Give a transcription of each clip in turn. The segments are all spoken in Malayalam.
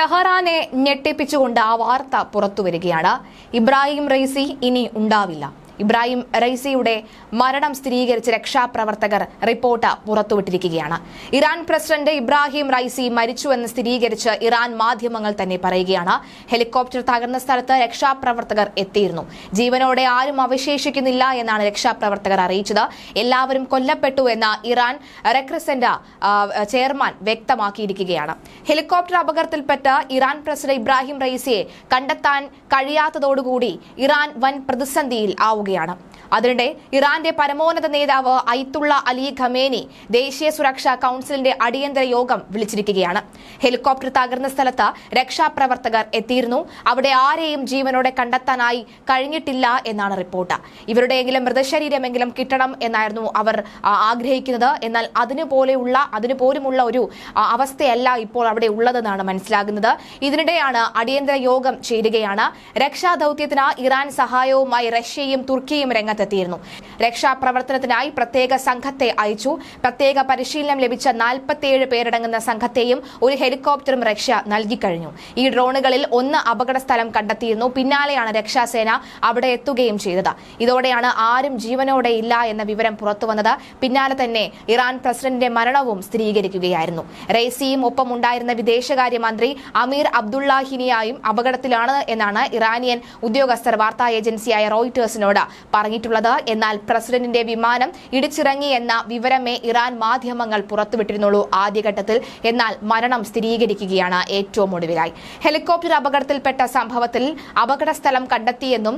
ടെഹറാനെ ഞെട്ടിപ്പിച്ചുകൊണ്ട് ആ വാർത്ത പുറത്തുവരികയാണ്. ഇബ്രാഹിം റൈസി ഇനി ഉണ്ടാവില്ല. ഇബ്രാഹിം റൈസിയുടെ മരണം സ്ഥിരീകരിച്ച് രക്ഷാപ്രവർത്തകർ റിപ്പോർട്ട് പുറത്തുവിട്ടിരിക്കുകയാണ്. ഇറാൻ പ്രസിഡന്റ് ഇബ്രാഹിം റൈസി മരിച്ചുവെന്ന് സ്ഥിരീകരിച്ച് ഇറാൻ മാധ്യമങ്ങൾ തന്നെ പറയുകയാണ്. ഹെലികോപ്റ്റർ തകർന്ന സ്ഥലത്ത് രക്ഷാപ്രവർത്തകർ എത്തിയിരുന്നു. ജീവനോടെ ആരും അവശേഷിക്കുന്നില്ല എന്നാണ് രക്ഷാപ്രവർത്തകർ അറിയിച്ചത്. എല്ലാവരും കൊല്ലപ്പെട്ടു എന്ന് ഇറാൻ റെക്രസെന്റ ചെയർമാൻ വ്യക്തമാക്കിയിരിക്കുകയാണ്. ഹെലികോപ്റ്റർ അപകടത്തിൽപ്പെട്ട ഇറാൻ പ്രസിഡന്റ് ഇബ്രാഹിം റൈസിയെ കണ്ടെത്താൻ കഴിയാത്തതോടുകൂടി ഇറാൻ വൻ പ്രതിസന്ധിയിൽ ആവുകയാണ്. അതിനിടെ ഇറാന്റെ പരമോന്നത നേതാവ് ഐത്തുള്ള അലി ഖമേനി ദേശീയ സുരക്ഷാ കൌൺസിലിന്റെ അടിയന്തര യോഗം വിളിച്ചിരിക്കുകയാണ്. ഹെലികോപ്റ്റർ തകർന്ന സ്ഥലത്ത് രക്ഷാപ്രവർത്തകർ എത്തിയിരുന്നു. അവിടെ ആരെയും ജീവനോടെ കണ്ടെത്താനായി കഴിഞ്ഞിട്ടില്ല എന്നാണ് റിപ്പോർട്ട്. ഇവരുടെയെങ്കിലും മൃതശരീരമെങ്കിലും കിട്ടണം എന്നായിരുന്നു അവർ ആഗ്രഹിക്കുന്നത്. എന്നാൽ അതിനു പോലെയുള്ള ഒരു അവസ്ഥയല്ല ഇപ്പോൾ അവിടെ ഉള്ളതെന്നാണ് മനസ്സിലാകുന്നത്. ഇതിനിടെയാണ് അടിയന്തര യോഗം ചേരുകയാണ്. രക്ഷാദൌത്യത്തിന് ഇറാൻ സഹായവുമായി റഷ്യയും തുർക്കിയും രംഗത്തെത്തിയിരുന്നു. രക്ഷാപ്രവർത്തനത്തിനായി പ്രത്യേക സംഘത്തെ അയച്ചു. പ്രത്യേക പരിശീലനം ലഭിച്ച നാൽപ്പത്തിയേഴ് പേരടങ്ങുന്ന സംഘത്തെയും ഒരു ഹെലികോപ്റ്ററും റഷ്യ നൽകിക്കഴിഞ്ഞു. ഈ ഡ്രോണുകളിൽ ഒന്ന് അപകട സ്ഥലം കണ്ടെത്തിയിരുന്നു. പിന്നാലെയാണ് രക്ഷാസേന അവിടെ എത്തുകയും ചെയ്തത്. ഇതോടെയാണ് ആരും ജീവനോടെ ഇല്ല എന്ന വിവരം പുറത്തുവന്നത് പിന്നാലെ തന്നെ ഇറാൻ പ്രസിഡന്റിന്റെ മരണവും സ്ഥിരീകരിക്കുകയായിരുന്നു. റെയ്സിയും ഒപ്പമുണ്ടായിരുന്ന വിദേശകാര്യമന്ത്രി അമീർ അബ്ദുള്ളാഹിനിയായും അപകടത്തിലാണ് എന്നാണ് ഇറാനിയൻ ഉദ്യോഗസ്ഥർ വാർത്താ ഏജൻസിയായ റോയിറ്റേഴ്സിനോട് പറഞ്ഞിട്ടുള്ളത്. എന്നാൽ പ്രസിഡന്റിന്റെ വിമാനം ഇടിച്ചിറങ്ങി എന്ന വിവരമേ ഇറാൻ മാധ്യമങ്ങൾ പുറത്തുവിട്ടിരുന്നുള്ളൂ ആദ്യഘട്ടത്തിൽ. എന്നാൽ മരണം സ്ഥിരീകരിക്കുകയാണ് ഏറ്റവും ഒടുവിലായി. ഹെലികോപ്റ്റർ അപകടത്തിൽപ്പെട്ട സംഭവത്തിൽ അപകട സ്ഥലം കണ്ടെത്തിയെന്നും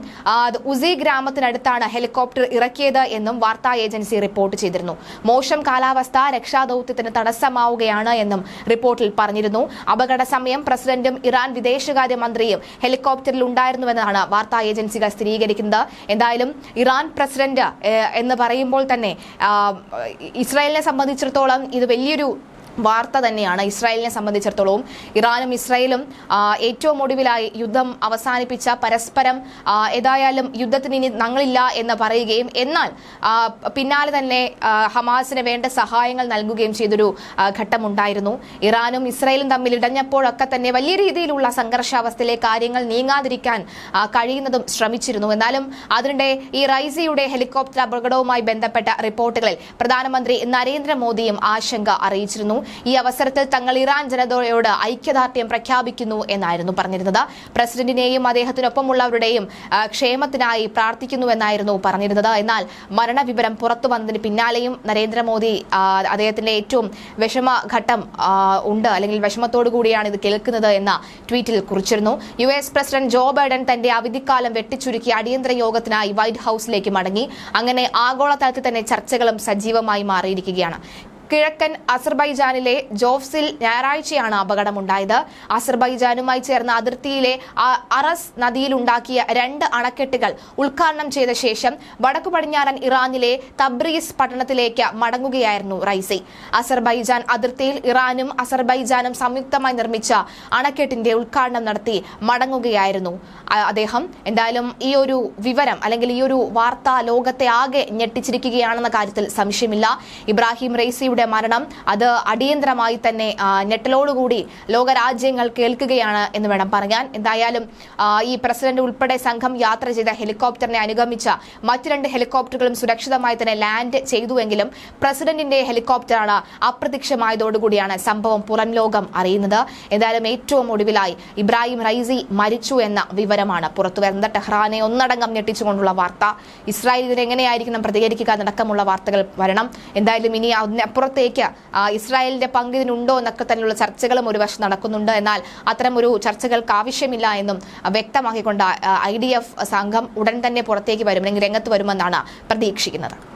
ഉസി ഗ്രാമത്തിനടുത്താണ് ഹെലികോപ്റ്റർ ഇറക്കിയത് എന്നും വാർത്താ ഏജൻസി റിപ്പോർട്ട് ചെയ്തിരുന്നു. മോശം കാലാവസ്ഥ രക്ഷാദൌത്യത്തിന് തടസ്സമാവുകയാണ് എന്നും റിപ്പോർട്ടിൽ പറഞ്ഞിരുന്നു. അപകട സമയം പ്രസിഡന്റും ഇറാൻ വിദേശകാര്യ മന്ത്രിയും ഹെലികോപ്റ്ററിൽ ഉണ്ടായിരുന്നുവെന്നാണ് വാർത്താ ഏജൻസികൾ സ്ഥിരീകരിക്കുന്നത്. എന്തായാലും ഇറാൻ പ്രസിഡന്റ് എന്ന് പറയുമ്പോൾ തന്നെ ഇസ്രായേലിനെ സംബന്ധിച്ചിടത്തോളം ഇത് വലിയൊരു വാർത്ത തന്നെയാണ് ഇസ്രായേലിനെ സംബന്ധിച്ചിടത്തോളം ഇറാനും ഇസ്രായേലും ഏറ്റവും ഒടുവിലായി യുദ്ധം അവസാനിപ്പിച്ച പരസ്പരം ഏതായാലും യുദ്ധത്തിന് ഇനി ഞങ്ങളില്ല എന്ന് പറയുകയും എന്നാൽ പിന്നാലെ തന്നെ ഹമാസിന് വേണ്ട സഹായങ്ങൾ നൽകുകയും ചെയ്തൊരു ഘട്ടമുണ്ടായിരുന്നു. ഇറാനും ഇസ്രായേലും തമ്മിൽ ഇടഞ്ഞപ്പോഴൊക്കെ തന്നെ വലിയ രീതിയിലുള്ള സംഘർഷാവസ്ഥയിലെ കാര്യങ്ങൾ നീങ്ങാതിരിക്കാൻ കഴിയുന്നതും ശ്രമിച്ചിരുന്നു. എന്നാലും അതിനിടെ ഈ റൈസിയുടെ ഹെലികോപ്റ്റർ അപകടവുമായി ബന്ധപ്പെട്ട റിപ്പോർട്ടുകളിൽ പ്രധാനമന്ത്രി നരേന്ദ്രമോദിയും ആശങ്ക അറിയിച്ചിരുന്നു. ഈ അവസരത്തിൽ തങ്ങൾ ഇറാൻ ജനതയോട് ഐക്യദാർഢ്യം പ്രഖ്യാപിക്കുന്നു എന്നായിരുന്നു പറഞ്ഞിരുന്നത്. പ്രസിഡന്റിനെയും അദ്ദേഹത്തിനൊപ്പമുള്ളവരുടെയും ക്ഷേമത്തിനായി പ്രാർത്ഥിക്കുന്നുവെന്നായിരുന്നു പറഞ്ഞിരുന്നത്. എന്നാൽ മരണവിവരം പുറത്തു വന്നതിന് പിന്നാലെയും നരേന്ദ്രമോദി അദ്ദേഹത്തിന്റെ ഏറ്റവും വിഷമഘട്ടം ഉണ്ട്. അല്ലെങ്കിൽ വിഷമത്തോടു കൂടിയാണ് ഇത് കേൾക്കുന്നത് എന്ന ട്വീറ്റിൽ കുറിച്ചിരുന്നു. U S president Joe Biden തന്റെ അവധിക്കാലം വെട്ടിച്ചുരുക്കി അടിയന്തര യോഗത്തിനായി വൈറ്റ് ഹൌസിലേക്ക് മടങ്ങി. അങ്ങനെ ആഗോളതലത്തിൽ തന്നെ ചർച്ചകളും സജീവമായി മാറിയിരിക്കുകയാണ്. കിഴക്കൻ അസർബൈജാനിലെ ജോഫ്സിൽ ഞായറാഴ്ചയാണ് അപകടമുണ്ടായത്. അസർബൈജാനുമായി ചേർന്ന അതിർത്തിയിലെ അറസ് നദിയിലുണ്ടാക്കിയ രണ്ട് അണക്കെട്ടുകൾ ഉദ്ഘാടനം ചെയ്ത ശേഷം വടക്കു പടിഞ്ഞാറൻ ഇറാനിലെ തബ്രീസ് പട്ടണത്തിലേക്ക് മടങ്ങുകയായിരുന്നു റൈസി. അസർബൈജാൻ അതിർത്തിയിൽ ഇറാനും അസർബൈജാനും സംയുക്തമായി നിർമ്മിച്ച അണക്കെട്ടിന്റെ ഉദ്ഘാടനം നടത്തി മടങ്ങുകയായിരുന്നു. അദ്ദേഹം എന്തായാലും ഈ ഒരു വിവരം അല്ലെങ്കിൽ ഈ ഒരു വാർത്ത ലോകത്തെ ആകെ ഞെട്ടിച്ചിരിക്കുകയാണെന്ന കാര്യത്തിൽ സംശയമില്ല. ഇബ്രാഹിം റൈസിയുടെ മരണം അത് അടിയന്തരമായി തന്നെ ഞെട്ടലോടുകൂടി ലോകരാജ്യങ്ങൾ കേൾക്കുകയാണ് എന്ന് വേണം പറയാൻ. എന്തായാലും ഈ പ്രസിഡന്റ് ഉൾപ്പെടെ സംഘം യാത്ര ചെയ്ത ഹെലികോപ്റ്ററിനെ അനുഗമിച്ച മറ്റു രണ്ട് ഹെലികോപ്റ്ററുകളും സുരക്ഷിതമായി തന്നെ ലാൻഡ് ചെയ്തുവെങ്കിലും പ്രസിഡന്റിന്റെ ഹെലികോപ്റ്ററാണ് അപ്രത്യക്ഷമായതോടുകൂടിയാണ് സംഭവം പുറം ലോകം അറിയുന്നത്. എന്തായാലും ഏറ്റവും ഒടുവിലായി ഇബ്രാഹിം റൈസി മരിച്ചു എന്ന വിവരമാണ് പുറത്തുവരുന്നത് ടെഹ്റാനെ ഒന്നടങ്കം ഞെട്ടിച്ചുകൊണ്ടുള്ള വാർത്ത. ഇസ്രായേൽ ഇതിനെങ്ങനെയായിരിക്കണം പ്രതികരിക്കുക അടക്കമുള്ള വാർത്തകൾ വരണം. എന്തായാലും ഇനി അതിനപ്പുറത്തേക്ക് ആ, ഇസ്രായേലിന്റെ പങ്ക് ഇതിനുണ്ടോ എന്നൊക്കെ തന്നെയുള്ള ചർച്ചകളും ഒരു വശം നടക്കുന്നുണ്ട്. എന്നാൽ അത്തരം ഒരു ചർച്ചകൾക്ക് ആവശ്യമില്ല എന്നും വ്യക്തമാക്കിക്കൊണ്ട് ഐ ഡി എഫ് സംഘം ഉടൻ തന്നെ പുറത്തേക്ക് വരും അല്ലെങ്കിൽ രംഗത്ത് വരുമെന്നാണ് പ്രതീക്ഷിക്കുന്നത്.